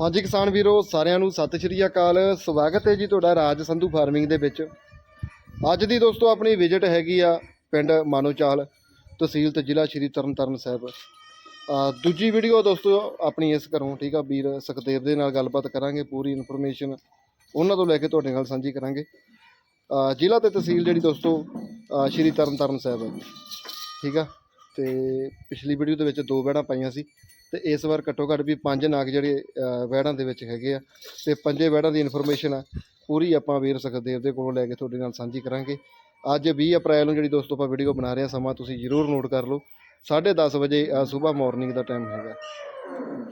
ਹਾਂਜੀ ਕਿਸਾਨ ਵੀਰੋ ਸਾਰਿਆਂ ਨੂੰ ਸਤਿ ਸ਼੍ਰੀ ਅਕਾਲ। ਸਵਾਗਤ ਹੈ ਜੀ ਤੁਹਾਡਾ ਰਾਜ ਸੰਧੂ ਫਾਰਮਿੰਗ ਦੇ ਵਿੱਚ। ਅੱਜ ਦੀ ਦੋਸਤੋ ਆਪਣੀ ਵਿਜ਼ਿਟ ਹੈਗੀ ਆ ਪਿੰਡ ਮਾਨੋਚਾਲ ਤਹਿਸੀਲ ਤੇ ਜ਼ਿਲ੍ਹਾ ਸ਼੍ਰੀ ਤਰਨਤਾਰਨ ਸਾਹਿਬ। ਦੂਜੀ ਵੀਡੀਓ ਦੋਸਤੋ ਆਪਣੀ ਇਸ ਘਰੋਂ ਠੀਕ ਆ ਵੀਰ? ਸੁਖਦੇਵ ਦੇ ਨਾਲ ਗੱਲਬਾਤ ਕਰਾਂਗੇ ਪੂਰੀ ਇਨਫੋਰਮੇਸ਼ਨ ਉਹਨਾਂ ਤੋਂ ਲੈ ਕੇ ਤੁਹਾਡੇ ਨਾਲ ਸਾਂਝੀ ਕਰਾਂਗੇ। ਜ਼ਿਲ੍ਹਾ ਤੇ ਤਹਿਸੀਲ ਜਿਹੜੀ ਦੋਸਤੋ ਅ, ਸ਼੍ਰੀ ਤਰਨਤਾਰਨ ਸਾਹਿਬ ਹੈ ਠੀਕ ਆ? ਤੇ ਪਿਛਲੀ ਵੀਡੀਓ ਦੇ ਵਿੱਚ ਦੋ ਵੈੜਾਂ ਪਾਈਆਂ ਸੀ। ਤੇ ਇਸ ਵਾਰ ਘੱਟੋ ਘੱਟ ਵੀ ਪੰਜ ਨਾਗ ਜਿਹੜੇ ਅ, ਵੈੜਾਂ ਦੇ ਵਿੱਚ ਹੈਗੇ ਆ ਤੇ ਪੰਜੇ ਵੈੜਾਂ ਦੀ ਇਨਫੋਰਮੇਸ਼ਨ ਆ ਪੂਰੀ ਆਪਾਂ ਵੀਰ ਸੁਖਦੇਵ ਦੇ ਕੋਲੋਂ ਲੈ ਕੇ ਤੁਹਾਡੇ ਨਾਲ ਸਾਂਝੀ ਕਰਾਂਗੇ। ਅੱਜ 20 ਅਪ੍ਰੈਲ ਨੂੰ ਜਿਹੜੀ ਦੋਸਤੋ ਆਪਾਂ ਵੀਡੀਓ ਬਣਾ ਰਹੇ ਹਾਂ ਸਮਾਂ ਤੁਸੀਂ ਜ਼ਰੂਰ ਨੋਟ ਕਰ ਲਓ। 10:30 ਵਜੇ ਸਵੇਰ ਮਾਰਨਿੰਗ ਦਾ ਟਾਈਮ ਹੈਗਾ।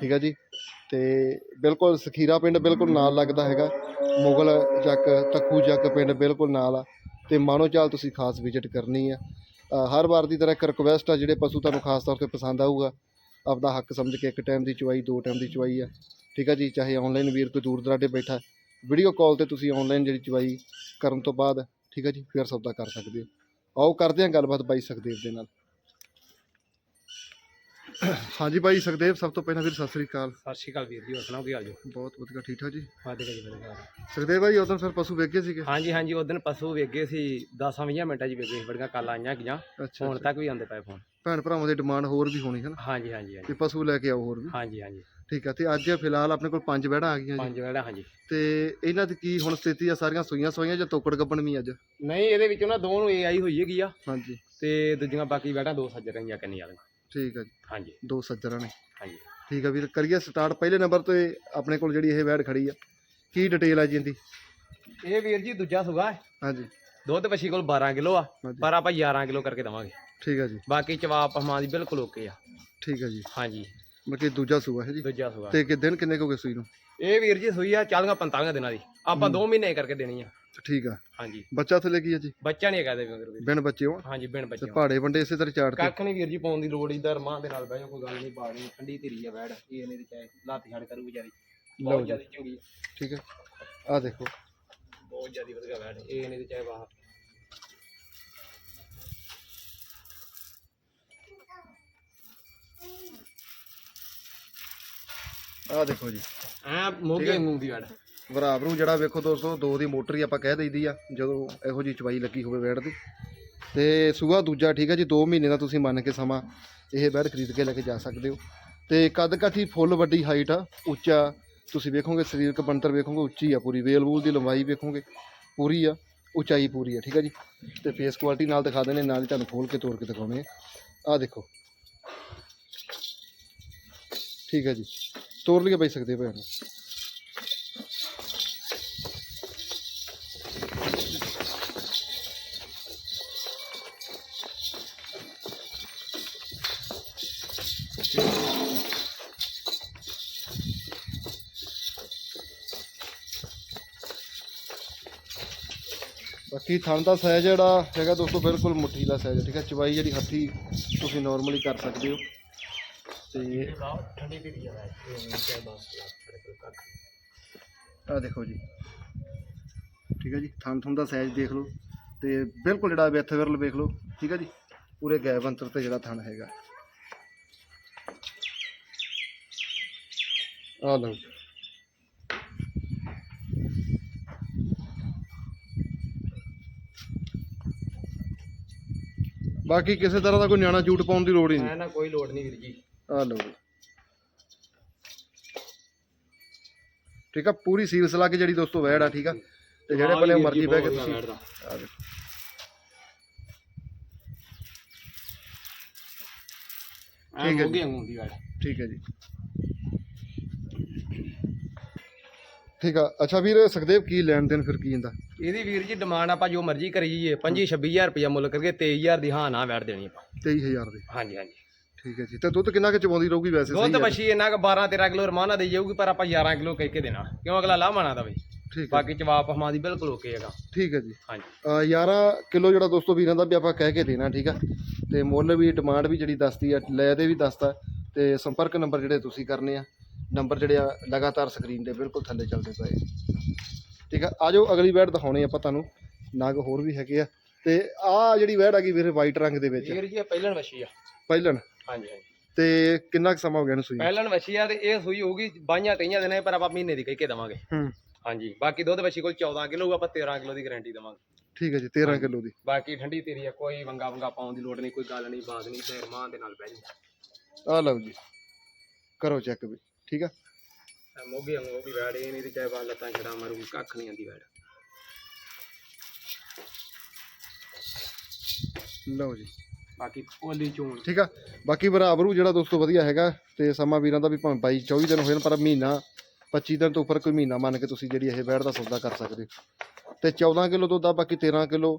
ਠੀਕ ਆ ਜੀ? ਤੇ ਬਿਲਕੁਲ ਸਖੀਰਾ ਪਿੰਡ ਬਿਲਕੁਲ ਨਾਲ ਲੱਗਦਾ ਹੈਗਾ। ਮੁਗਲ ਚੱਕ ਤੱਕੂ ਚੱਕ ਪਿੰਡ ਬਿਲਕੁਲ ਨਾਲ ਆ। ਤੇ ਮਾਨੋਚਾਲ ਤੁਸੀਂ ਖਾਸ ਵਿਜ਼ਿਟ ਕਰਨੀ ਆ। ਹਰ ਵਾਰ ਦੀ ਤਰ੍ਹਾਂ ਇੱਕ ਰਿਕਵੈਸਟ ਆ ਜਿਹੜੇ ਪਸ਼ੂ ਤੁਹਾਨੂੰ ਖਾਸ ਤੌਰ ਤੇ ਪਸੰਦ ਆਊਗਾ ਆਪਦਾ ਹੱਕ ਸਮਝ ਕੇ ਇੱਕ ਟਾਈਮ ਦੀ ਚੁਆਈ, ਦੋ ਟਾਈਮ ਦੀ ਚੁਆਈ ਆ ਠੀਕ ਆ ਜੀ, ਚਾਹੇ ਆਨਲਾਈਨ ਵੀਰ ਕੋਈ ਦੂਰ ਦਰਾਡੇ ਬੈਠਾ ਵੀਡੀਓ ਕਾਲ ਤੇ ਤੁਸੀਂ ਆਨਲਾਈਨ ਜਿਹੜੀ ਚੁਆਈ ਕਰਨ ਤੋਂ ਬਾਅਦ, ਠੀਕ ਆ ਜੀ, ਫਿਰ ਸੌਦਾ ਕਰ ਸਕਦੇ ਹੋ। ਆਓ ਕਰਦੇ ਹਾਂ ਗੱਲਬਾਤ ਬਾਈ ਸੁਖਦੇਵ ਦੇ ਨਾਲ। ਹਾਂਜੀ ਬਾਈ ਸੁਖਦੇਵ ਸਭ ਤੋਂ ਪਹਿਲਾਂ ਵੀਰ ਸਤਿ ਸ੍ਰੀ ਅਕਾਲ। ਸਤਿ ਸ਼੍ਰੀ ਅਕਾਲ ਵੀਰ ਜੀ ਹੋਰ ਸੁਣਾਓ ਕੀ ਹਾਲ ਜੀ? ਬਹੁਤ ਵਧੀਆ ਠੀਕ ਠਾਕ ਜੀ? ਵਾਦੇ ਜੀ ਵਧੀਆ ਸੁਖਦੇਵ ਬਾਈ ਉਦੋਂ ਫਿਰ ਪਸ਼ੂ ਵੇਖੇ ਸੀਗੇ? ਹਾਂਜੀ ਹਾਂਜੀ ਉਸ ਦਿਨ ਪਸ਼ੂ ਵੇਗੇ ਸੀ 10-20 ਮਿੰਟਾਂ 'ਚ ਵੇਗੇ ਬੜੀਆਂ ਕੱਲ ਆਈਆਂ ਗੀਆਂ ਅੱਛਾ ਹੁਣ ਅੱਛਾ। ਤੱਕ ਵੀ ਆਉਂਦੇ ਪਏ ਫੋਨ। ਭੈਣ ਭਰਾਵਾਂ ਦੀ ਡਿਮਾਂਡ ਹੋਰ ਵੀ ਹੋਣੀ ਹੈ ਨਾ? ਹਾਂਜੀ ਹਾਂਜੀ ਹਾਂਜੀ। ਤੇ ਪਸ਼ੂ ਲੈ ਕੇ ਆਓ ਹੋਰ ਵੀ। ਹਾਂਜੀ ਹਾਂਜੀ। ਠੀਕ ਆ ਤੇ ਅੱਜ ਫਿਲਹਾਲ ਆਪਣੇ ਕੋਲ ਪੰਜ ਵਹਿੜਾਂ ਆ ਗਈਆਂ ਜੀ। ਪੰਜ ਵੇੜਾ ਹਾਂਜੀ। ਤੇ ਇਹਨਾਂ ਦੀ ਕੀ ਹੁਣ ਸਥਿਤੀ ਆ ਸਾਰੀਆਂ ਸੂਈਆਂ ਸੂਈਆਂ ਜਾਂ ਤੋਕੜ ਗੱਬਣ ਵੀ ਅੱਜ? ਨਹੀਂ ਇਹਦੇ ਵਿੱਚੋਂ ਨਾ ਦੋ ਨੂੰ ਏਆਈ ਹੋਈ ਹੈਗੀ ਆ। ਹਾਂਜੀ। ਤੇ ਦੂਜੀਆਂ ਬਾਕੀ ਵੇੜਾ ਦੋ ਸੱਜ ਰਹੀਆਂ ਕੰਨੀਆਂ ਵਾਲੀਆਂ। ਠੀਕ ਆ ਜੀ। ਹਾਂਜੀ। ਦੋ ਸੱਜਰਾਂ ਨੇ। ਹਾਂਜੀ। ਠੀਕ ਆ ਵੀਰ ਕਰੀਏ ਸਟਾਰਟ ਪਹਿਲੇ ਨੰਬਰ ਤੇ ਆਪਣੇ ਕੋਲ ਜਿਹੜੀ ਇਹ ਵੈੜ ਖੜੀ ਆ ਕੀ ਡਿਟੇਲ ਆ ਜੀ ਇਹਦੀ? ਇਹ ਵੀਰ ਜੀ ਦੂਜਾ ਸੁਗਾ। ਹੈ ਹਾਂਜੀ। ਦੁੱਧ ਵਛੀ ਕੋਲ 12 ਕਿਲੋ ਆ ਹਾਂਜੀ। ਪਰ ਆਪਾਂ 11 ਕਿਲੋ ਕਰਕੇ ਦਵਾਂਗੇ। ਠੀਕ ਆ ਜੀ। ਬਾਕੀ ਚਵਾ ਪਹਮਾਂ ਦੀ ਬਿਲਕੁਲ ਓਕੇ ਆ। ਠੀਕ ਆ ਜੀ। ਹਾਂਜੀ। ਮਤਲਬ ਕਿ ਦੂਜਾ ਸੂਆ ਹੈ ਜੀ। ਦੂਜਾ ਸੁਗਾ ਤੇ ਕਿ ਦਿਨ ਕਿੰਨੇ ਕੁ ਹੋ ਗਏ ਸੂਈ ਨੂੰ? ਇਹ ਵੀਰ ਜੀ ਸੂਈ ਆ 40 45 ਦਿਨਾਂ ਦੀ। ਆਪਾਂ 2 ਮਹੀਨੇ ਕਰਕੇ ਦੇਣੀ ਆ। ਠੀਕ ਆ। ਹਾਂਜੀ। ਬੱਚਾ ਥੱਲੇ ਕੀ ਆ ਜੀ? ਬੱਚਾ ਨਹੀਂ ਹੈਗਾ ਦੇ ਵੀਰ ਜੀ ਬਿਨ ਬੱਚੇ ਹੋਣ ਹਾਂਜੀ ਬਿਨ ਤੇ ਬੱਚੇ ਪਹਾੜੇ ਵੰਡੇ ਇਸੇ ਤਰ੍ਹਾਂ ਚਾੜ ਕੇ ਕੱਖ ਨਹੀਂ ਵੀਰ ਜੀ ਪਾਉਣ ਦੀ ਲੋੜ ਇਧਰ ਮਾਂ ਦੇ ਨਾਲ ਬਹਿ ਜਾ ਕੋਈ ਗੱਲ ਨਹੀਂ ਪਾਣੀ ਠੰਡੀ ਧੀਰੀ ਆ ਬੈੜ ਇਹ ਇਹਨੇ ਦੀ ਚਾਹੇ ਲੱਤ ਛੜ ਕਰੂ ਵਿਚਾਰੀ। ਲਓ ਬਹੁਤ ਜੀ। ਜ਼ਿਆਦਾ ਆ, ਠੀਕ ਹੈ ਆ ਦੇਖੋ। ਬਹੁਤ ਜ਼ਿਆਦਾ ਵਧੀਆ ਬੈੜ ਇਹ ਇਹਨੇ ਦੀ ਚਾਹੇ ਬਾਹਰ। ਆ ਦੇਖੋ ਜੀ। ਐ ਮੋਗੇ ਮੂੰਹ ਦੀ ਬੈੜ ਬਰਾਬਰ ਜਿਹੜਾ ਵੇਖੋ ਦੋਸਤੋ, ਦੋ ਦੀ ਮੋਟਰ ਹੀ ਆਪਾਂ ਕਹਿ ਦਈਦੀ ਆ, ਜਦੋਂ ਇਹੋ ਜੀ ਚਵਾਈ ਲੱਗੀ ਹੋਵੇ ਬੈੜ ਦੀ। ਤੇ ਸੂਆ ਦੂਜਾ ਠੀਕ ਹੈ ਜੀ 2 ਮਹੀਨੇ ਦਾ ਤੁਸੀਂ ਮੰਨ ਕੇ ਸਮਾਂ ਇਹ ਬੈੜ ਖਰੀਦ ਕੇ ਲੈ ਕੇ ਜਾ ਸਕਦੇ ਹੋ। ਤੇ ਕੱਦ ਕਾਠੀ ਫੁੱਲ ਵੱਡੀ ਹਾਈਟ ਆ, ਉੱਚਾ, ਤੁਸੀਂ ਵੇਖੋਗੇ ਸਰੀਰਕ ਬਣਤਰ ਵੇਖੋਗੇ, ਉੱਚੀ ਆ ਪੂਰੀ। ਵੇਲ ਵੂਲ ਦੀ ਲੰਬਾਈ ਵੇਖੋਗੇ, ਪੂਰੀ ਆ, ਉਚਾਈ ਪੂਰੀ ਆ, ਠੀਕ ਆ ਜੀ। ਤੇ ਫੇਸ ਕੁਆਲਿਟੀ ਨਾਲ ਦਿਖਾ ਦੇਣੇ ਨਾਲ ਹੀ ਤੁਹਾਨੂੰ ਖੋਲ ਕੇ ਤੋੜ ਕੇ ਦਿਖਾਉਣੇ ਆ। ਆਹ ਦੇਖੋ। ਠੀਕ ਹੈ ਜੀ। ਤੋੜ ਲਿਆ ਬਈ, ਸਕਦੇ ਭੈਣ। ਬਾਕੀ ਥਣ ਦਾ ਸਾਈਜ਼ ਜਿਹੜਾ ਹੈਗਾ ਦੋਸਤੋ ਬਿਲਕੁਲ ਮੁੱਠੀ ਦਾ ਸਾਈਜ਼ ਠੀਕ ਹੈ? ਚਵਾਈ ਜਿਹੜੀ ਹੱਥੀ ਤੁਸੀਂ ਨਾਰਮਲੀ ਕਰ ਸਕਦੇ ਹੋ। ਤੇ ਆ ਦੇਖੋ ਜੀ। ਠੀਕ ਹੈ ਜੀ, ਥਣ ਥਣ ਦਾ ਸਾਈਜ਼ ਦੇਖ ਲਓ। ਤੇ ਬਿਲਕੁਲ ਜਿਹੜਾ ਵਿੱਥ ਵਿਰਲ ਵੇਖ ਲਓ, ਠੀਕ ਹੈ ਜੀ? ਪੂਰੇ ਗੈਬ ਅੰਤਰ ਤੇ ਜਿਹੜਾ ਥਣ ਹੈਗਾ। ਆ ਲਓ ਬਾਕੀ ਕਿਸੇ ਤਰ੍ਹਾਂ ਦਾ ਕੋਈ ਨਿਆਣਾ ਜੂਟ ਪਾਉਣ ਦੀ ਲੋੜ ਹੀ ਨਹੀਂ। ਐ ਨਾ ਕੋਈ ਲੋੜ ਨਹੀਂ ਵੀਰ ਜੀ। ਆ ਲਓ ਜੀ। ਠੀਕ ਆ ਪੂਰੀ ਸੀਲਸ ਲੱਗ ਜਿਹੜੀ ਦੋਸਤੋ ਵੈੜ ਆ ਠੀਕ ਆ? ਤੇ ਜਿਹੜੇ ਭਲੇ ਮਰਜ਼ੀ ਬਹਿ ਕੇ ਤੁਸੀਂ ਆ। ਦੇਖੋ ਐ ਠੀਕ ਹੈ ਬੈੜ ਠੀਕ ਹੈ ਜੀ। ਠੀਕ ਆ। ਅੱਛਾ ਵੀਰ ਸੁਖਦੇਵ ਕੀ ਲੈਣ ਦੇਣ ਫਿਰ ਕੀ ਹੁੰਦਾ? ਇਹਦੀ ਵੀਰ ਜੀ ਡਿਮਾਂਡ ਆਪਾਂ ਜੋ ਮਰਜ਼ੀ ਕਰੀ ਜਾਈਏ 25 26000 ਰੁਪਇਆ ਮੁੱਲ ਕਰਕੇ 23000 ਦੀ ਹਾਂ ਨਾ ਵੈੜ ਦੇਣੀ ਆਪਾਂ। 23000 ਦੇ। ਹਾਂਜੀ ਹਾਂਜੀ। ਠੀਕ ਹੈ ਜੀ। ਤੇ ਦੁੱਧ ਕਿੰਨਾ ਕੁ ਚਵਾਉਂਦੀ ਰਹੂਗੀ ਵੈਸੇ? ਦੁੱਧ ਬੱਛੀ ਇਹਨਾਂ ਕ 12 13 ਕਿਲੋ ਰਮਾਨਾ ਦੇ ਜਾਊਗੀ ਪਰ ਆਪਾਂ 11 ਕਿਲੋ ਕਹਿ ਕੇ ਦੇਣਾ। ਕਿਉਂ ਅਗਲਾ ਲਾਹ ਮਾਣਾ ਦਾ ਬਈ। ਠੀਕ ਹੈ ਬਾਕੀ ਜਵਾਬ ਹਮਾਂ ਦੀ ਬਿਲਕੁਲ ਓਕੇ ਹੈਗਾ। ਠੀਕ ਹੈ ਜੀ। ਹਾਂਜੀ। ਅ, 11 ਕਿਲੋ ਜਿਹੜਾ ਦੋਸਤੋ ਵੀਰਾਂ ਦਾ ਵੀ ਆਪਾਂ ਕਹਿ ਕੇ ਦੇਣਾ ਠੀਕ ਆ। ਤੇ ਮੁੱਲ ਵੀ ਡਿਮਾਂਡ ਵੀ ਜਿਹੜੀ ਦੱਸਦੀ ਆ ਲੈ ਦੇ ਵੀ ਦੱਸਦਾ। ਤੇ ਸੰਪਰਕ ਨੰਬਰ ਜਿਹੜੇ ਤੁਸੀਂ ਕਰਨੇ ਆ ਨੰਬਰ ਜਿਹੜੇ ਆ ਲਗਾਤਾਰ ਸਕਰੀਨ ਦੇ ਬਿਲਕੁਲ ਥੱਲੇ ਚੱਲਦੇ ਪਏ ਠੀਕ ਆ ਆਜੋ ਅਗਲੀ ਵੈੜ ਦਿਖਾਉਣੇ ਆਪਾਂ ਤੁਹਾਨੂੰ। ਨਗ ਹੋਰ ਵੀ ਹੈਗੇ ਆ। ਤੇ ਆ ਜਿਹੜੀ ਵੈੜ ਹੈਗੀ ਵੀਰੇ ਵਾਈਟ ਰੰਗ ਦੇ ਵਿੱਚ। ਵੀਰ ਜੀ ਇਹ ਪਹਿਲਣ ਵਛੀ ਆ। ਪਹਿਲਣ? ਹਾਂਜੀ ਹਾਂਜੀ। ਤੇ ਕਿੰਨਾ ਕੁ ਸਮਾਂ ਹੋ ਗਿਆ ਇਹਨੂੰ ਸੂਈ ਨੂੰ? ਪਹਿਲਣ ਵਛੀ ਆ ਤੇ ਇਹ ਸੂਈ ਹੋਊਗੀ ਬਾਈਆਂ ਤੇਈਆਂ ਦਿਨਾਂ ਪਰ ਆਪਾਂ ਮਹੀਨੇ ਦੀ ਕਹਿ ਕੇ ਦਵਾਂਗੇ। ਹੂੰ। ਹਾਂਜੀ ਬਾਕੀ ਦੁੱਧ ਵਛੀ ਕੋਲ 14 ਕਿਲੋ ਆਪਾਂ 13 ਕਿਲੋ ਦੀ ਗਾਰੰਟੀ ਦਵਾਂਗੇ। ਠੀਕ ਹੈ ਜੀ 13 ਕਿਲੋ ਦੀ। ਬਾਕੀ ਠੰਡੀ ਤੇਰੀ ਆ ਕੋਈ ਵੰਗਾ ਵੰਗਾ ਪਾਉਣ ਦੀ ਲੋੜ ਨਹੀਂ ਕੋਈ ਗੱਲ ਨਹੀਂ ਬਾਤ ਨਹੀਂ ਤੇ ਰਮਾਨ ਦੇ ਨਾਲ ਬਹਿ ਜਾ ਆ ਲਓ ਜੀ। ਕਰੋ ਚੈੱਕ ਵੀ। ਠੀਕ ਆ? ਮੋਗੇ ਵੀ ਵੈੜ ਇਹ ਨਹੀਂ ਤੇ ਚਾਹੇ ਬਾਲ ਲੱਤਾਂ ਛੜਾ ਮਾਰੂ ਕੱਖ ਨਹੀਂ ਆਂਦੀ ਵੈੜ। ਲਓ ਜੀ। ਬਾਕੀ ਓਲੀ ਚੋਣ। ਠੀਕ ਆ? ਬਾਕੀ ਬਰਾਬਰੂ ਜਿਹੜਾ ਦੋਸਤੋ ਵਧੀਆ ਹੈਗਾ ਤੇ ਸਮਾਂ ਵੀਰਾਂ ਦਾ ਵੀ ਭਾਵੇਂ 22 24 ਦਿਨ ਹੋਏ ਨੇ ਪਰ ਮਹੀਨਾ 25 ਦਿਨ ਤੋਂ ਉੱਪਰ ਕੋਈ ਮਹੀਨਾ ਮੰਨ ਕੇ ਤੁਸੀਂ ਜਿਹੜੀ ਇਹ ਬੈੜ ਦਾ ਸੌਦਾ ਕਰ ਸਕਦੇ ਹੋ। ਤੇ 14 ਕਿਲੋ ਦੁੱਧ ਆ ਬਾਕੀ 13 ਕਿਲੋ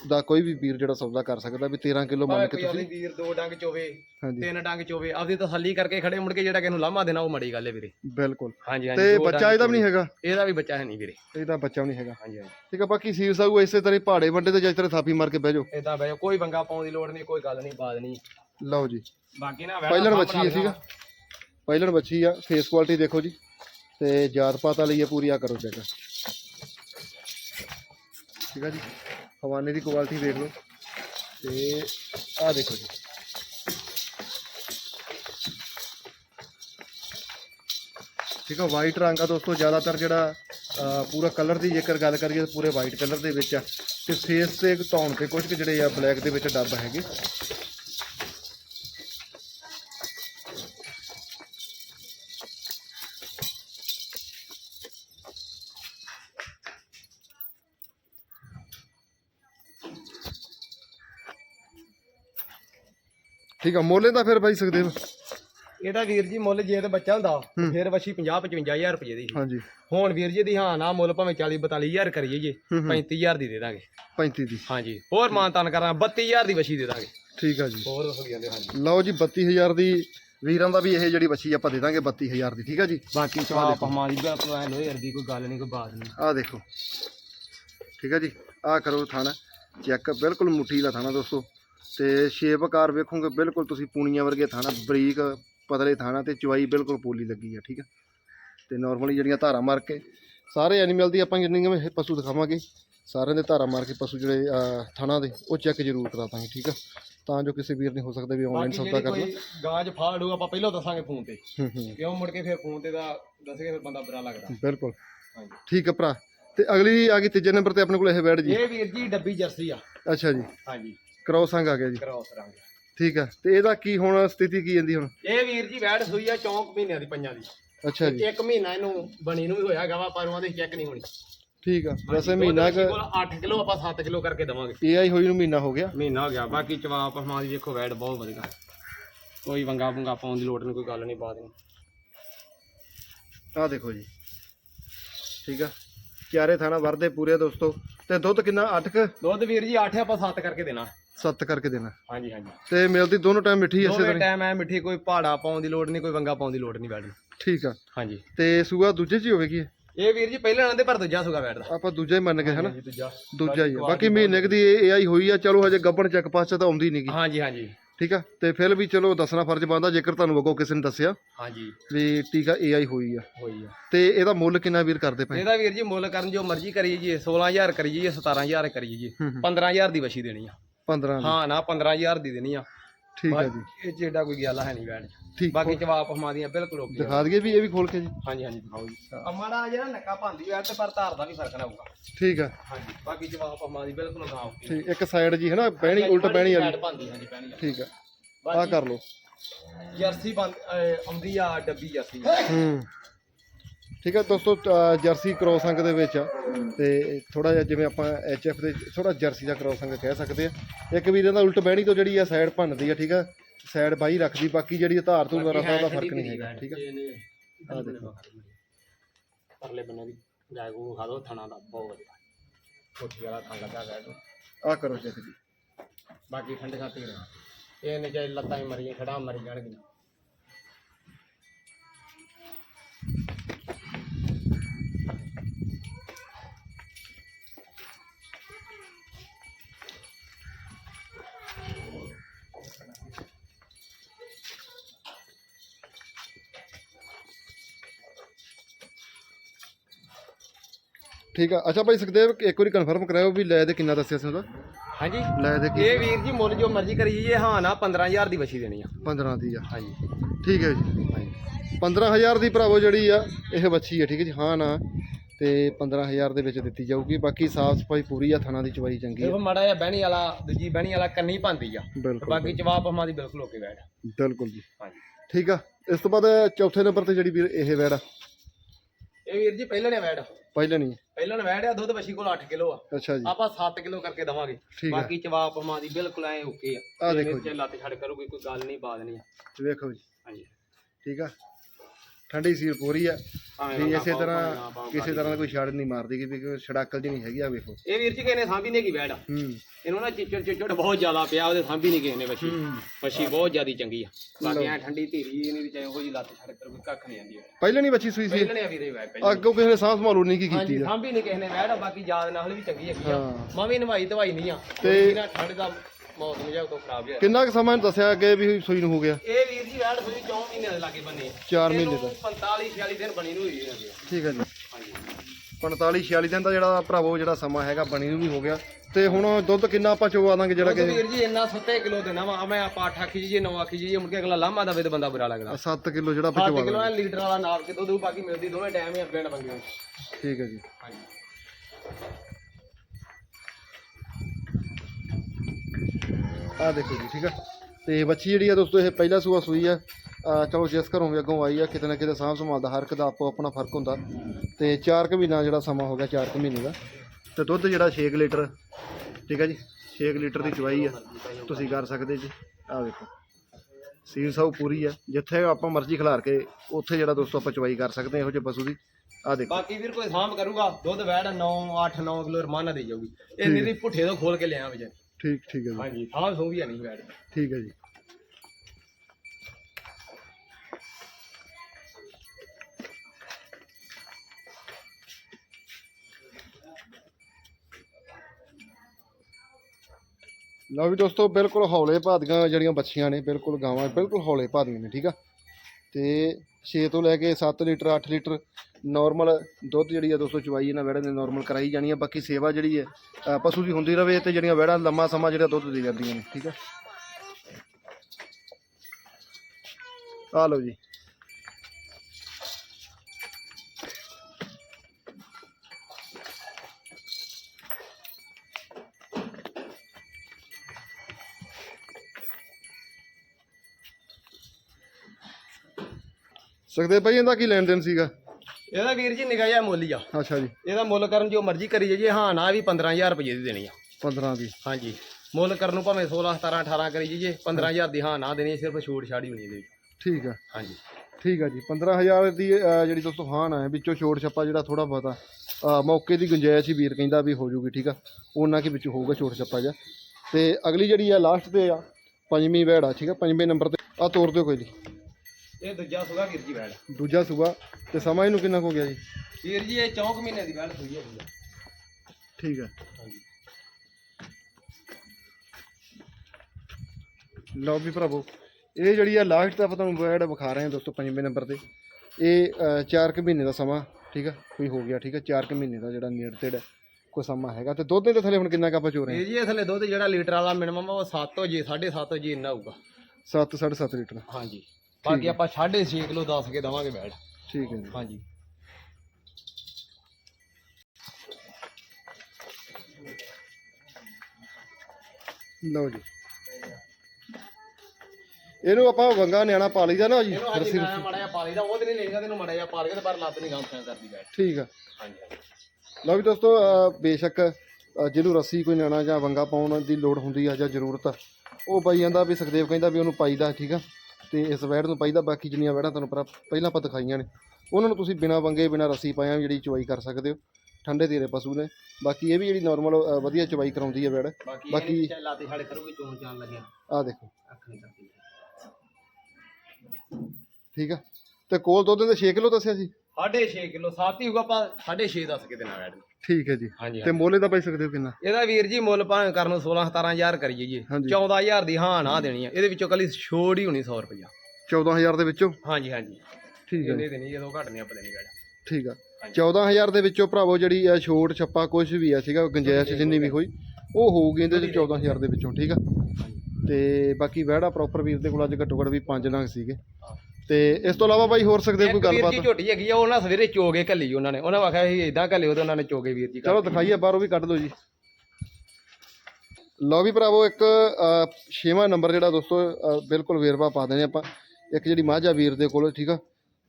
ਦਾ ਕੋਈ ਵੀ ਵੀਰ ਜਿਹੜਾ ਸੌਦਾ ਕਰ ਸਕਦਾ ਵੀ 13 ਕਿਲੋ ਮੰਨ ਕੇ ਤੁਸੀਂ ਵੀਰ ਦੋ ਡੰਗ ਚੋਵੇ ਹਾਂਜੀ। ਤਿੰਨ ਡੰਗ ਚੋਵੇ ਆਪਦੀ ਤਸੱਲੀ ਕਰਕੇ ਖੜੇ ਮੁੜ ਕੇ ਜਿਹੜਾ ਕਿਨੂੰ ਲਾਮਾ ਦੇਣਾ ਉਹ ਮੜੀ ਗੱਲ ਹੈ ਵੀਰੇ। ਬਿਲਕੁਲ। ਹਾਂਜੀ ਹਾਂਜੀ ਤੇ ਦੋ ਬੱਚਾ ਡੰਗ ਇਹਦਾ ਵੀ ਨਹੀਂ ਹੈਗਾ? ਇਹਦਾ ਵੀ ਬੱਚਾ ਹੈ ਨਹੀਂ ਵੀਰੇ। ਇਹਦਾ ਬੱਚਾ ਵੀ ਨਹੀਂ ਹੈਗਾ। ਹਾਂਜੀ ਹਾਂਜੀ। ਠੀਕ ਆ ਬਾਕੀ ਸੀਰ ਸਾਊ ਇਸੇ ਤਰ੍ਹਾਂ ਹੀ ਪਹਾੜੇ ਵੱਡੇ ਤੇ ਜਿਸ ਤਰ੍ਹਾਂ ਥਾਪੀ ਮਾਰ ਕੇ ਬਹਿ ਜਾਓ। ਇਹਦਾ ਬਈ ਕੋਈ ਵੰਗਾ ਪਾਉਣ ਦੀ ਲੋੜ ਨਹੀਂ ਕੋਈ ਗੱਲ ਨਹੀਂ ਬਾਤ ਨਹੀਂ। ਲਓ ਜੀ। ਬਾਕੀ ਨਾ ਸਾਂਭਣ ਬੱਚੀ ਹੈ ਸੀਗਾ ਪਹਿਲਣ ਬੱਚੀ ਆ ਫੇਸ ਕੁਆਲਿਟੀ ਦੇਖੋ ਜੀ। ਤੇ ਜਾਤ ਪਾਤ ਵਾਲੀ ਹੈ ਪੂਰੀ ਆ ਕਰੋ ਚੈੱਕ ਠੀਕ ਆ ਜੀ? ਹਵਾਨੇ ਦੀ ਕੁਆਲਿਟੀ ਦੇਖ ਲਓ। ਤੇ ਆਹ ਦੇਖੋ ਜੀ। ਠੀਕ ਆ ਵਾਈਟ ਰੰਗ ਆ ਦੋਸਤੋ, ਜ਼ਿਆਦਾਤਰ ਜਿਹੜਾ ਪੂਰਾ ਕਲਰ ਦੀ ਜੇਕਰ ਗੱਲ ਕਰੀਏ ਤਾਂ ਪੂਰੇ ਵਾਈਟ ਕਲਰ ਦੇ ਵਿੱਚ ਆ। ਤੇ ਫੇਸ ਤੇ ਧੌਣ ਤੇ ਕੁਝ ਕੁ ਜਿਹੜੇ ਆ ਬਲੈਕ ਦੇ ਵਿੱਚ ਡੱਬ ਹੈਗੇ। ਠੀਕ ਆ ਮੋਲੇ ਦਾ ਫਿਰ ਬਾਈ ਸੁਖਦੇਵ? ਇਹਦਾ ਵੀਰ ਜੀ ਮੁੱਲ ਜੇ ਤੇ ਬੱਚਾ ਹੁੰਦਾ ਫਿਰ ਵਛੀ 50 55000 ਰੁਪਏ ਦੀ। ਹਾਂਜੀ। ਹੁਣ ਵੀਰ ਜੀ ਦੀ ਹਾਂ ਨਾ ਮੁੱਲ ਭਾਵੇਂ 40 42000 ਕਰੀਏ ਜੀ ਹੂੰ ਹੂੰ। 35000 ਦੀ ਦੇ ਦਾਂਗੇ। 35 ਦੀ। ਹਾਂਜੀ ਹੋਰ ਮਾਨਤਾਨ ਕਰਾਂ 32000 ਦੀ ਵਛੀ ਦੇ ਦਾਂਗੇ। ਠੀਕ ਆ ਜੀ। ਹੋਰ ਹੋ ਜਾਂਦੇ ਹਾਂਜੀ। ਲਓ ਜੀ 32000 ਦੀ ਵੀਰਾਂ ਦਾ ਵੀ ਇਹ ਜਿਹੜੀ ਬੱਚੀ ਆਪਾਂ ਦੇ ਦਾਂਗੇ 32000 ਦੀ ਠੀਕ ਆ ਜੀ? ਬਾਕੀ ਚਵਾ ਪਹਮਾਂ ਦੀ ਐ ਲੋਹੇ ਵਰਗੀ ਕੋਈ ਗੱਲ ਨਹੀਂ ਕੋਈ ਬਾਤ ਨਹੀਂ ਆਹ ਦੇਖੋ। ਠੀਕ ਆ ਜੀ ਆਹ ਕਰੋ ਥਾਣਾ। ਚੈੱਕ ਬਿਲਕੁਲ ਮੁੱਠੀ ਦਾ ਥਾਣਾ ਦੋਸਤੋ। ਤੇ ਸ਼ੇਪ ਆਕਾਰ ਵੇਖੋਗੇ ਬਿਲਕੁਲ ਤੁਸੀਂ ਪੂਣੀਆਂ ਵਰਗੇ ਥਾਣਾ ਬਰੀਕ ਪਤਲੇ ਥਾਣਾ ਤੇ ਚੁਆਈ ਬਿਲਕੁਲ ਪੋਲੀ ਲੱਗੀ ਆ ਠੀਕ ਆ? ਤੇ ਨਾਰਮਲੀ ਜਿਹੜੀਆਂ ਧਾਰਾਂ ਮਾਰ ਕੇ ਸਾਰੇ ਐਨੀਮਲ ਦੀ ਆਪਾਂ ਜਿੰਨੀਆਂ ਪਸ਼ੂ ਦਿਖਾਵਾਂਗੇ ਸਾਰਿਆਂ ਦੇ ਧਾਰਾਂ ਮਾਰ ਕੇ ਪਸ਼ੂ ਜਿਹੜੇ ਥਾਣਾ ਦੇ ਉਹ ਚੈੱਕ ਜ਼ਰੂਰ ਕਰਾ ਦਾਂਗੇ ਠੀਕ ਆ? ਤਾਂ ਜੋ ਕਿਸੇ ਵੀਰ ਨਹੀਂ ਹੋ ਸਕਦਾ ਵੀ ਆਨਲਾਈਨ ਸੌਦਾ ਕਰਨਾ ਕੋਈ ਗਾਜ ਫਾੜੂ ਆਪਾਂ ਪਹਿਲਾਂ ਦੱਸਾਂਗੇ ਫੋਨ ਤੇ। ਕਿਉਂ ਮੁੜ ਕੇ ਫਿਰ ਫੋਨ ਤੇ ਦਾ ਦੱਸਗੇ ਫਿਰ ਬੰਦਾ ਬੁਰਾ ਲੱਗਦਾ। ਬਿਲਕੁਲ। ਹਾਂਜੀ। ਠੀਕ ਆ ਭਰਾ। ਤੇ ਅਗਲੀ ਆ ਗਈ ਤੀਜੇ ਨੰਬਰ ਤੇ ਆਪਣੇ ਕੋਲ ਇਹ ਬੈਡ ਜੀ। ਇਹ ਵੀਰ ਜੀ ਡੱਬੀ ਜਰਸੀ ਆ। ਅੱਛਾ ਜੀ। ਹਾਂਜੀ। ਕ੍ਰੋਸ ਅੰਗ ਆ ਗਿਆ ਜੀ। ਕ੍ਰਾਸ ਰੰਗ। ਠੀਕ ਆ। ਤੇ ਇਹਦਾ ਕੀ ਹੁਣ ਸਥਿਤੀ ਕੀ ਜਾਂਦੀ ਹੁਣ? ਇਹ ਵੀਰ ਜੀ ਵੈੜ ਸੂਈ ਆ ਚੌਂਕ ਮਹੀਨਿਆਂ ਦੀ ਪੰਜਾਂ ਦੀ। ਅੱਛਾ ਜੀ। ਇੱਕ ਮਹੀਨਾ ਇਹਨੂੰ ਬਣੀ ਨੂੰ ਵੀ ਹੋਇਆ ਗਵਾ ਪਰ ਉਹਦੇ ਚੈੱਕ ਨਹੀਂ ਹੋਣੀ। ਠੀਕ ਆ। ਵੈਸੇ ਮਹੀਨਾ ਕ ਕੋਲ 8 ਕਿਲੋ ਆਪਾਂ 7 ਕਿਲੋ ਕਰਕੇ ਦਵਾਂਗੇ। ਏਆਈ ਹੋਈ ਨੂੰ ਮਹੀਨਾ ਹੋ ਗਿਆ। ਮਹੀਨਾ ਹੋ ਗਿਆ। ਬਾਕੀ ਚਵਾਪ ਹਮਾਰੀ ਦੇਖੋ ਵੈੜ ਬਹੁਤ ਵਧੀਆ। ਕੋਈ ਵੰਗਾ ਵੰਗਾ ਪਾਉਣ ਦੀ ਲੋੜ ਨਹੀਂ ਕੋਈ ਗੱਲ ਨਹੀਂ ਬਾਤ ਨਹੀਂ ਆਹ ਦੇਖੋ ਜੀ। ਠੀਕ ਆ। ਚਾਰੇ ਥਾਣਾ ਵਰਦੇ ਪੂਰੇ ਦੋਸਤੋ। ਤੇ ਦੁੱਧ ਕਿੰਨਾ? 8 ਕ? ਦੁੱਧ ਵੀਰ ਜੀ 8 ਆਪਾਂ 7 ਕਰਕੇ ਦੇਣਾ। 7 ਕਰਕੇ ਦੇਣਾ। ਹਾਂਜੀ ਹਾਂਜੀ। ਤੇ ਮਿਲਦੀ ਦੋਨੋਂ ਟਾਈਮ ਮਿੱਠੀ ਇਸੇ ਦੋਵੇਂ ਤਰ੍ਹਾਂ ਟਾਈਮ ਐ ਮਿੱਠੀ ਕੋਈ ਪਹਾੜਾ ਪਾਉਣ ਦੀ ਲੋੜ ਨਹੀਂ ਕੋਈ ਵੰਗਾ ਪਾਉਣ ਦੀ ਲੋੜ ਨਹੀਂ ਨੂੰ ਠੀਕ ਆ। ਹਾਂਜੀ। ਤੇ ਸੂਆ ਦੂਜੇ ਚ ਹੀ ਹੋਵੇਗੀ ਇਹ? ਇਹ ਵੀਰ ਜੀ ਪਹਿਲਾਂ ਆਂਦੇ ਪਰ ਦੂਜਾ ਸੁਗਾ ਵੈੜ ਦਾ ਆਪਾਂ ਦੂਜਾ ਹੀ ਮੰਨ ਕੇ ਹਨਾ? ਹਾਂਜੀ ਦੂਜਾ। ਦੂਜਾ ਹੀ ਆ। ਬਾਕੀ ਮਹੀਨੇ ਕੁ ਦੀ ਏਆਈ ਹੋਈ ਆ ਚਲੋ ਹਜੇ ਗੱਬਣ ਚੱਕ ਪਾਸੇ ਤਾਂ ਆਉਂਦੀ ਨਹੀਂਗੀ ਹਾਂਜੀ ਹਾਂਜੀ। ਠੀਕ ਆ? ਤੇ ਫਿਰ ਵੀ ਚਲੋ ਦੱਸਣਾ ਫਰਜ਼ ਬਣਦਾ ਜੇਕਰ ਤੁਹਾਨੂੰ ਅੱਗੋਂ ਕਿਸੇ ਨੇ ਦੱਸਿਆ ਹਾਂਜੀ। ਵੀ ਟੀਕਾ ਏਆਈ ਹੋਈ ਆ। ਹੋਈ ਆ। ਤੇ ਇਹਦਾ ਮੁੱਲ ਕਿੰਨਾ ਵੀਰ ਕਰਦੇ ਪਏ? ਇਹਦਾ ਵੀਰ ਜੀ ਮੁੱਲ ਕਰਨ ਜੋ ਮਰਜ਼ੀ ਕਰੀਏ ਜੀ 16000 ਕਰੀਏ ਜੀ 17000 ਕਰੀਏ ਜੀ ਹੂੰ ਹੂੰ। 15000 ਦੀ ਵਛੀ ਦੇਣੀ ਆ। 15 ਹਾਂ ਨਾ 15000 ਦੀ ਦੇਣੀ ਆ। ਠੀਕ ਆ ਜੀ। ਇਹ ਏਡਾ ਕੋਈ ਗੱਲ ਹੈ ਨਹੀਂ ਚ ਠੀਕ ਬਾਕੀ ਜਵਾਬ ਹਮਾਦੀਆਂ ਬਿਲਕੁਲ ਓਕੇ। ਦਿਖਾ ਦਈਏ ਵੀ ਇਹ ਵੀ ਖੋਲ ਕੇ ਜੀ। ਹਾਂਜੀ ਹਾਂਜੀ ਦਿਖਾਓ ਜੀ। ਅਮਾੜਾ ਜਿਹੜਾ ਨੱਕਾ ਭਾਂਦੀ ਵੈੜ ਤੇ ਪਰ ਧਾਰ ਦਾ ਵੀ ਫ਼ਰਕ ਨਾ ਹੋਊਗਾ ਠੀਕ ਆ। ਹਾਂਜੀ ਬਾਕੀ ਜਵਾਬ ਹਮਾਦੀ ਬਿਲਕੁਲ ਨਾ ਓਕੇ ਠੀਕ ਇੱਕ ਸਾਈਡ ਜੀ ਹਨਾ ਬਹਿਣੀ ਉਲਟ ਬਹਿਣੀ ਵਾਲੀ ਠੀਕ ਆ। ਆ ਕਰ ਲਓ। ਜਰਸੀ ਬੰਦ ਆਉਂਦੀ ਆ ਡੱਬੀ ਜਰਸੀ। ਹੂੰ। ਠੀਕ ਆ ਦੋਸਤੋ ਅ, ਜਰਸੀ ਕ੍ਰੋਸ ਅੰਗ ਦੇ ਵਿੱਚ ਆ। ਤੇ ਥੋੜਾ ਜਿਹਾ ਜਿਵੇਂ ਆਪਾਂ ਐਚਐਫ ਦੇ ਥੋੜਾ ਜਰਸੀ ਦਾ ਕ੍ਰੋਸ ਅੰਗ ਕਹਿ ਸਕਦੇ ਆ। ਇੱਕ ਵੀਰ ਦਾ ਉਲਟ ਬਹਿਣੀ ਤੋਂ ਜਿਹੜੀ ਆ ਸਾਈਡ ਭੰਨਦੀ ਆ ਠੀਕ ਆ? ਸਾਈਡ ਬਾਈ ਰੱਖਦੀ ਬਾਕੀ ਜਿਹੜੀ ਧਾਰ ਤੋਂ ਵਗੈਰਾ ਦਾ ਫ਼ਰਕ ਨਹੀਂ ਹੈਗਾ ਠੀਕ ਆ? ਆ ਦੇਖੋ। ਪਰਲੇ ਬੰਨੇ ਦੀ ਜਾਗੂ ਖਾ ਲੋ ਥਣਾ ਦਾ ਬਹੁਤ ਵਧੀਆ। ਕੋਠੀ ਵਾਲਾ ਥਣ ਲੱਗਾ ਵੈੜ ਨੂੰ ਆ ਕਰੋ ਚੈੱਕ ਜੀ। ਬਾਕੀ ਠੰਡ ਖਾਤੀ ਰਹਿ ਇਹ ਨੇ ਲੱਤਾਂ ਹੀ ਮਰੀਆਂ ਖੜਾ ਮਰੀ ਜਾਣਗੀਆਂ ਠੀਕ ਆ। ਅੱਛਾ ਭਾਈ ਸੁਖਦੇਵ ਇੱਕ ਵਾਰੀ ਕਨਫਰਮ ਕਰਾਓ ਵੀ ਲੈ ਦੇ ਕਿੰਨਾ ਦੱਸਿਆ ਸੀ ਉਹਦਾ? ਹਾਂਜੀ। ਲੈ ਦੇ ਕੀ ਇਹ ਵੀਰ ਜੀ ਮੁੱਲ ਜੋ ਮਰਜ਼ੀ ਕਰੀ ਜੀ ਹਾਂ ਨਾ 15000 ਦੀ ਵਛੀ ਦੇਣੀ ਆ। 15 ਦੀ ਆ। ਹਾਂਜੀ। ਠੀਕ ਹੈ ਜੀ। ਹਾਂਜੀ 15000 ਦੀ ਭਰਾਵੋ ਜਿਹੜੀ ਆ ਇਹ ਬੱਚੀ ਹੈ ਠੀਕ ਹੈ ਜੀ। ਹਾਂ ਨਾ। ਤੇ 15000 ਦੇ ਵਿੱਚ ਦਿੱਤੀ ਜਾਊਗੀ। ਬਾਕੀ ਸਾਫ਼ ਸਫ਼ਾਈ ਪੂਰੀ ਆ ਥਣਾ ਦੀ ਚਵਾਈ ਚੰਗੀ ਆ। ਦੇਖੋ ਮਾੜਾ ਜਿਹਾ ਬਹਿਣੀ ਵਾਲਾ ਦੂਜੀ ਬਹਿਣੀ ਵਾਲਾ ਕੰਨੀ ਭਾਂਦੀ ਆ। ਬਿਲਕੁਲ ਬਾਕੀ ਜਵਾਬ ਹਮਾਂ ਦੀ ਬਿਲਕੁਲ ਓਕੇ ਬੈਠ। ਬਿਲਕੁਲ ਜੀ। ਹਾਂਜੀ। ਠੀਕ ਆ। ਇਸ ਤੋਂ ਬਾਅਦ ਚੌਥੇ ਨੰਬਰ ਤੇ ਜਿਹੜੀ ਵੀਰ ਇਹ ਵੈੜ ਆ। ਇਹ ਵੀਰ ਜੀ ਪਹਿਲਾਂ ਨੇ ਵੈੜ। ਪਹਿਲਾਂ ਨਹੀਂ। ਪਹਿਲਾਂ ਨੇ ਵੈੜ ਆ ਦੁੱਧ ਵਛੀ ਕੋਲ 8 ਕਿਲੋ ਆ। ਅੱਛਾ ਜੀ। ਆਪਾਂ 7 ਕਿਲੋ ਕਰਕੇ ਦਵਾਂਗੇ। ਆ। ਬਾਕੀ ਜਵਾਬ ਹਮਾਂ ਦੀ ਬਿਲਕੁਲ ਐ ਓਕੇ ਆ। ਇਹਦੇ ਦੇਖੋ ਲੱਤ ਛੱਡ ਕਰੂਗੀ ਕੋਈ ਗੱਲ ਨਹੀਂ ਬਾਤ ਨਹੀਂ ਵੇਖੋ ਜੀ। ਹਾਂਜੀ। ਠੀਕ ਆ। ਠੰਡੀ ਸੀਲ ਪੂਰੀ ਆ। ਵੀ ਇਸੇ ਤਰ੍ਹਾਂ ਨਾ ਕਿਸੇ ਤਰ੍ਹਾਂ ਦਾ ਕੋਈ ਛੜ ਨਹੀਂ ਮਾਰਦੀ ਕਿ ਛੜਾਕਲ ਜੀ ਨਹੀਂ ਹੈਗੀ ਆ ਵੇਖੋ। ਇਹ ਵੀਰ ਜੀ ਨੇ ਸਾਂਭੀ ਨਹੀਂ ਕੀ ਵੈੜ ਹੂੰ। ਇਹਨੂੰ ਨਾ ਚਿੱਚੜ ਚਿੱਚੜ ਬਹੁਤ ਜ਼ਿਆਦਾ ਪਿਆ ਉਹਦੇ ਸਾਂਭੀ ਨਹੀਂ ਕਿਸੇ ਨੇ ਹੂੰ। ਵਛੀ ਬਹੁਤ ਜ਼ਿਆਦੀ ਚੰਗੀ ਆ। ਬਾਕੀ ਐ ਠੰਡੀ ਧੀਰੀ ਇਹਨੇ ਵੀ ਚਾਹੇ ਉਹ ਜੀ ਲੱਤ ਛੱਡ ਕਰ ਕੋਈ ਕੱਖ ਨਹੀਂ ਆਂਦੀ ਪਹਿਲਾਂ ਨਹੀਂ ਬੱਚੀ ਸੂਈ ਸੀ? ਪਹਿਲਾਂ ਨੇ ਆ ਵੀਰੇ ਪਹਿਲਾਂ ਅੱਗੋਂ ਕਿਸੇ ਨੇ ਸਾਹ ਸੰਭਾਲੂ ਨਹੀਂ ਕੀ ਕੀਤੀ ਸਾਂਭੀ ਨਹੀਂ ਕਿਸੇ ਨੇ ਵੈੜ ਬਾਕੀ ਯਾਦ ਨਾਲ ਵੀ ਚੰਗੀ ਆ। ਮੈਂ ਵੀ ਨਵਾਈ ਧਵਾਈ ਨਹੀਂ ਆ। ਤੇ- ਨਾ ਠੰਡ ਦਾ ਮੌਸਮ ਜਿਹਾ ਉਦੋਂ ਖਰਾਬ ਜਿਹਾ। ਕਿੰਨਾ ਕੁ ਸਮਾਂ ਇਹਨੂੰ ਦੱਸਿਆ ਅੱਗੇ ਵੀ ਸੂਈ ਨੂੰ ਹੋ ਗਿਆ? ਇਹ ਵੀਰ ਜੀ ਵੈੜ ਹੋਈ 4 ਮਹੀਨੇ ਦੇ ਲਾਗੇ ਬੰਨੇ। 4 ਮਹੀਨੇ ਦਾ। 45 46 ਦਿਨ ਬਣੀ ਨੂੰ ਹੋਈ ਆ। ਠੀਕ ਹੈ ਜੀ। ਹਾਂਜੀ। 45 46 ਦਿਨ ਦਾ ਜਿਹੜਾ ਭਰਾਵੋ ਜਿਹੜਾ ਸਮਾਂ ਹੈਗਾ ਬਣੀ ਨੂੰ ਵੀ ਹੋ ਗਿਆ। ਤੇ ਹੁਣ ਦੁੱਧ ਕਿੰਨਾ ਆਪਾਂ ਚੋਆ ਦਾਂਗੇ ਜਿਹੜਾ ਕਿ ਵੀਰ ਜੀ ਇੰਨਾ 7 ਕਿਲੋ ਦੇਣਾ ਵਾ। ਮੈਂ ਆਪਾਂ 8 ਆਖੀ ਜੀ 9 ਆਖੀ ਜੀ ਮੁੜ ਕੇ ਅਗਲਾ ਲਾਮਾ ਦਵੇ ਤੇ ਬੰਦਾ ਬੁਰਾ ਲੱਗਦਾ। 7 ਕਿਲੋ ਜਿਹੜਾ ਆਪਾਂ 7 ਚੋਆ ਕਿਲੋ ਦਾਂਗੇ। ਲੀਟਰ ਵਾਲਾ ਨਾਪ ਕੇ ਦੁੱਧ ਬਾਕੀ ਮਿਲਦੀ ਦੋਵੇਂ ਟਾਈਮ ਹੀ ਅੱਗੇ ਬੰਗੇ ਠੀਕ ਹੈ ਜੀ। ਹਾਂਜੀ। ਆਹ ਦੇਖੋ ਜੀ ਠੀਕ ਆ? ਤੇ ਬੱਚੀ ਜਿਹੜੀ ਆ ਦੋਸਤੋ ਇਹ ਪਹਿਲਾ ਸੂਆ ਸੂਈ ਆ। ਚਲੋ ਜਿਸ ਘਰੋਂ ਵੀ ਅੱਗੋਂ ਆਈ ਆ ਕਿਤੇ ਨਾ ਕਿਤੇ ਸਾਂਭ ਸੰਭਾਲ ਦਾ ਹਰ ਇੱਕ ਦਾ ਆਪੋ ਆਪਣਾ ਫ਼ਰਕ ਹੁੰਦਾ। ਤੇ 4 ਕੁ ਮਹੀਨਾ ਜਿਹੜਾ ਸਮਾਂ ਹੋ ਗਿਆ 4 ਕੁ ਮਹੀਨੇ ਦਾ। ਤੇ ਦੁੱਧ ਜਿਹੜਾ 6 ਲੀਟਰ ਠੀਕ ਆ ਜੀ? 6 ਲੀਟਰ ਦੀ ਚਵਾਈ ਆ। ਤੁਸੀਂ ਕਰ ਸਕਦੇ ਜੀ। ਆਹ ਵੇਖੋ ਸੀਲ ਸਭ ਪੂਰੀ ਆ। ਜਿੱਥੇ ਆਪਾਂ ਮਰਜ਼ੀ ਖਿਲਾਰ ਕੇ ਉੱਥੇ ਜਿਹੜਾ ਦੋਸਤੋ ਆਪਾਂ ਚਵਾਈ ਕਰ ਸਕਦੇ ਇਹੋ ਜਿਹੇ ਪਸ਼ੂ ਦੀ। ਆਹ ਦੇਖੋ। ਬਾਕੀ ਵੀਰ ਕੋਈ ਸਾਂਭ ਕਰੂਗਾ ਦੁੱਧ ਵੈੜ 9 8 9 ਕਿਲੋ ਰਮਾਨਾ ਦੇ ਜਾਊਗੀ। ਇਹ ਨਿਰੀ ਪੁੱਠੇ ਤੋਂ ਖੋਲ ਕੇ ਲਿਆ ਵਜੇ ਠੀਕ ਠੀਕ ਹੈ ਜੀ। ਹਾਂਜੀ ਸਾਂਭ ਸੂਹ ਵੀ ਨਹੀਂ ਵੈੜ ਠੀਕ ਹੈ ਜੀ। ਲਓ ਵੀ ਦੋਸਤੋ ਬਿਲਕੁਲ ਹੌਲੇ ਭਾਦੀਆਂ ਜਿਹੜੀਆਂ ਬੱਚੀਆਂ ਨੇ ਬਿਲਕੁਲ ਗਾਵਾਂ ਬਿਲਕੁਲ ਹੌਲੇ ਭਾਦੀਆਂ ਨੇ ਠੀਕ ਆ? ਤੇ 6 ਤੋਂ ਲੈ ਕੇ 7 ਲੀਟਰ 8 ਲੀਟਰ ਨਾਰਮਲ ਦੁੱਧ ਜਿਹੜੀ ਆ ਦੋਸਤੋ ਚਵਾਈ ਇਹਨਾਂ ਵੈੜਾਂ ਦੇ ਨਾਰਮਲ ਕਰਾਈ ਜਾਣੀ ਆ ਬਾਕੀ ਸੇਵਾ ਜਿਹੜੀ ਹੈ ਅ, ਪਸ਼ੂ ਦੀ ਹੁੰਦੀ ਰਵੇ ਤੇ ਜਿਹੜੀਆਂ ਵੈੜਾਂ ਲੰਮਾ ਸਮਾਂ ਜਿਹੜਾ ਦੁੱਧ ਦੇ ਜਾਂਦੀਆਂ ਨੇ ਠੀਕ ਹੈ? ਆ ਲਓ ਜੀ। ਸਕਦੇ ਭਾਈ ਇਹਦਾ ਕੀ ਲੈਣ ਦੇਣ ਸੀਗਾ? ਇਹਦਾ ਵੀਰ ਜੀ ਨਿਗਾਹ ਜਿਹਾ ਮੁੱਲ ਹੀ ਆ। ਅੱਛਾ ਜੀ। ਇਹਦਾ ਮੁੱਲ ਕਰਨ ਜੋ ਮਰਜ਼ੀ ਕਰੀ ਜਾਈਏ ਹਾਂ ਨਾ ਵੀ 15000 ਰੁਪਏ ਦੀ ਦੇਣੀ ਆ। 15 ਦੀ। ਹਾਂਜੀ। ਮੁੱਲ ਕਰਨ ਨੂੰ ਭਾਵੇਂ 16 17 18 ਕਰੀ ਜਾਈਏ 15000 ਦੀ ਹਾਂ ਨਾ ਦੇਣੀ ਸਿਰਫ ਛੂਟ ਛਾੜੀ ਹੋਣੀ ਇਹਦੇ ਵਿੱਚ। ਠੀਕ ਆ। ਹਾਂਜੀ। ਠੀਕ ਆ ਜੀ। 15000 ਦੀ ਜਿਹੜੀ ਦੋਸਤੋ ਹਾਂ ਨਾ ਵਿੱਚੋਂ ਛੋਟ ਛੱਪਾ ਜਿਹੜਾ ਥੋੜਾ ਬਹੁਤਾ ਮੌਕੇ ਦੀ ਗੁੰਜਾਇਸ਼ ਹੀ ਵੀਰ ਕਹਿੰਦਾ ਵੀ ਹੋ ਜੂਗੀ ਠੀਕ ਆ। ਉਹਨਾਂ ਕੀ ਵਿੱਚ ਹੋਊਗਾ ਛੋਟ ਛੱਪਾ ਜਾ ਤੇ ਅਗਲੀ ਜਿਹੜੀ ਆ ਲਾਸਟ ਤੇ ਆ ਪੰਜਵੀਂ ਵੈੜ ਆ ਠੀਕ ਆ ਪੰਜਵੇਂ ਨੰਬਰ ਤੇ। ਆ ਤੋੜ ਦਿਓ ਕੋਈ ਨਹੀਂ ਇਹ ਦੂਜਾ ਸੁਗਾ ਵੀਰ ਜੀ ਵੈੜ ਦੂਜਾ ਸੂਆ ਤੇ ਸਮਾਂ ਇਹਨੂੰ ਕਿੰਨਾ ਕੁ ਹੋ ਗਿਆ ਜੀ? ਵੀਰ ਜੀ ਇਹ 4 ਮਹੀਨੇ ਦੀ ਵੈੜ ਸੂਈ ਹੈ ਜੀ ਠੀਕ ਆ ਹਾਂਜੀ। ਲਓ ਵੀ ਭਰਾਵੋ ਇਹ ਜਿਹੜੀ ਆ ਲਾਸਟ ਤੇ ਤੁਹਾਨੂੰ ਵੈੜ ਵਿਖਾ ਰਹੇ ਹਾਂ ਦੋਸਤੋ ਪੰਜਵੇਂ ਨੰਬਰ ਤੇ ਇਹ 4 ਕੁ ਮਹੀਨੇ ਦਾ ਸਮਾਂ ਠੀਕ ਆ? ਕੋਈ ਹੋ ਗਿਆ ਠੀਕ ਆ? 4 ਕੁ ਮਹੀਨੇ ਦਾ ਜਿਹੜਾ ਨੇੜ ਤੇੜ ਕੋਈ ਸਮਾਂ ਹੈਗਾ। ਤੇ ਦੁੱਧ ਦੇ ਥੱਲੇ ਹੁਣ ਕਿੰਨਾ ਕੱਪ ਚੋ ਰਹੇ ਵੀਰ ਜੀ ਇਹ ਥੱਲੇ ਦੁੱਧ ਜਿਹੜਾ ਲੀਟਰ ਵਾਲਾ ਮਿਨੀਮਮ ਉਹ 7 ਹੋ ਜੀ 7.5 ਜੀ ਇੰਨਾ ਹੋਊਗਾ। 7 7.5 ਲੀਟਰ। ਹਾਂਜੀ। ਬਾਕੀ ਆਪਾਂ 6.5 ਕਿਲੋ ਦੱਸ ਕੇ ਦਵਾਂਗੇ ਵੈੜ ਠੀਕ ਹੈ ਜੀ। ਹਾਂਜੀ। ਲਓ ਜੀ। ਇਹਨੂੰ ਆਪਾਂ ਵੰਗਾ ਨਿਆਣਾ ਪਾ ਲਈਦਾ ਨਾ ਜੀ ਇਹਨੂੰ ਹਾਂਜੀ ਮੈਂ ਮੜਿਆ ਪਾਲੀ ਦਾ ਉਹ ਤੇ ਨਹੀਂ ਲੈਣਾ ਤੈਨੂੰ ਮੜਿਆ ਪਾਲ ਤੇ ਪਰ ਲੱਤ ਨਹੀਂ ਗਾਂ ਕਰਦੀ ਵੈੜ ਠੀਕ ਆ। ਹਾਂਜੀ। ਲਓ ਵੀ ਦੋਸਤੋ ਅਹ ਬੇਸ਼ੱਕ ਅਹ ਜਿਹਨੂੰ ਰੱਸੀ ਕੋਈ ਨਿਆਣਾ ਜਾਂ ਵੰਗਾ ਪਾਉਣ ਦੀ ਲੋੜ ਹੁੰਦੀ ਆ ਜਾਂ ਜ਼ਰੂਰਤ ਆ ਉਹ ਬਾਈ ਜਾਂਦਾ ਵੀ ਸੁਖਦੇਵ ਕਹਿੰਦਾ ਵੀ ਉਹਨੂੰ ਪਾਈਦਾ ਠੀਕ ਆ। ਤੇ ਇਸ ਵੈੜ ਨੂੰ ਪਾਈਦਾ ਬਾਕੀ ਜਿੰਨੀਆਂ ਵੈੜਾਂ ਤੁਹਾਨੂੰ ਪਤਾ ਪਹਿਲਾਂ ਆਪਾਂ ਦਿਖਾਈਆਂ ਨੇ। ਉਹਨਾਂ ਨੂੰ ਤੁਸੀਂ ਬਿਨਾ ਵੰਗੇ ਬਿਨਾ ਰੱਸੀ ਪਾਇਆ ਵੀ ਜਿਹੜੀ ਚਵਾਈ ਕਰ ਸਕਦੇ ਹੋ। ਠੰਡੇ ਧੀਰੇ ਪਸ਼ੂ ਨੇ। ਬਾਕੀ ਇਹ ਵੀ ਜਿਹੜੀ ਨਾਰਮਲ ਵਧੀਆ ਚਵਾਈ ਕਰਾਉਂਦੀ ਹੈ ਵੈੜ। ਬਾਕੀ ਬਾਕੀ- ਕਰੂਗੀ ਚੋਣ ਲੱਗਿਆ। ਆਹ ਦੇਖੋ। ਅੱਖ ਨਹੀਂ ਕਰਦੀ ਠੀਕ ਆ। ਤੇ ਕੋਲ ਦੁੱਧ ਦੇ 6 ਕਿਲੋ ਦੱਸਿਆ ਸੀ? 6.5 ਕਿਲੋ ਸਾਥ ਹੀ ਹੋਊਗਾ ਆਪਾਂ 6.5 ਦੱਸ ਕੇ ਦੇਣਾ ਵੈੜ ਨੂੰ। ਠੀਕ ਹੈ ਜੀ। ਹਾਂਜੀ ਤੇ ਮੋਲੇ ਦਾ ਪਾਈ ਸਕਦੇ ਹੋ ਕਿੰਨਾ? ਇਹਦਾ ਵੀਰ ਜੀ ਮੁੱਲ ਭਾਵੇਂ ਕਰਨ ਨੂੰ 16 17000 ਕਰੀਏ ਜੀ। ਹਾਂਜੀ। 14000 ਦੀ ਹਾਂ ਨਾ ਦੇਣੀ ਆ। ਇਹਦੇ ਵਿੱਚੋਂ ਕੱਲੀ ਛੋੜ ਹੀ ਹੋਣੀ 100 ਰੁਪਇਆ 14000 ਦੇ ਵਿੱਚੋਂ? ਹਾਂਜੀ ਹਾਂਜੀ। ਠੀਕ ਹੈ। ਇਹਨੇ ਦੇਣੀ ਜਦੋਂ ਘੱਟ ਨਹੀਂ ਆਪਾਂ ਦੇਣੀ ਵੈੜ ਠੀਕ ਆ। ਹਾਂਜੀ। 14000 ਦੇ ਵਿੱਚੋਂ ਭਰਾਵੋ ਜਿਹੜੀ ਆ ਛੋਟ ਛੱਪਾ ਕੁਝ ਵੀ ਆ ਸੀਗਾ ਗੁੰਜਾਇਸ਼ ਜਿੰਨੀ ਵੀ ਹੋਈ ਉਹ ਹੋਊਗੀ ਇਹਦੇ ਚ 14000 ਦੇ ਵਿੱਚੋਂ ਠੀਕ ਆ। ਤੇ ਬਾਕੀ ਵਹਿੜਾ ਪ੍ਰੋਪਰ ਵੀਰ ਦੇ ਕੋਲ ਅੱਜ ਘੱਟੋ ਘੱਟ ਵੀ ਪੰਜ ਨਗ ਸੀਗੇ। ਤੇ ਇਸ ਤੋਂ ਇਲਾਵਾ ਬਾਈ ਹੋਰ ਸਕਦੇ ਕੋਈ ਵੀਰ ਜੀ ਗੱਲਬਾਤ ਝੋਟੀ ਹੈਗੀ ਆ ਉਹ ਨਾ ਸਵੇਰੇ ਚੋਗੇ ਕੱਲੀ ਉਹਨਾਂ ਨੇ। ਉਹਨਾਂ ਆਖਿਆ ਸੀ ਇਦਾਂ ਕੱਲੇ ਉਹਦੇ ਉਹਨਾਂ ਨੇ ਚੋਗੇ ਵੀਰ ਜੀ ਚਲੋ ਦਿਖਾਈਏ ਬਾਹਰੋਂ ਵੀ ਕੱਢ ਦਿਓ ਜੀ। ਲਓ ਵੀ ਭਰਾਵੋ ਇੱਕ ਛੇਵਾਂ ਨੰਬਰ ਜਿਹੜਾ ਦੋਸਤੋ ਬਿਲਕੁਲ ਵੇਰਵਾ ਪਾ ਦੇਣੇ ਆਪਾਂ। ਇੱਕ ਜਿਹੜੀ ਮਾਝਾ ਵੀਰ ਦੇ ਕੋਲ ਠੀਕ ਆ?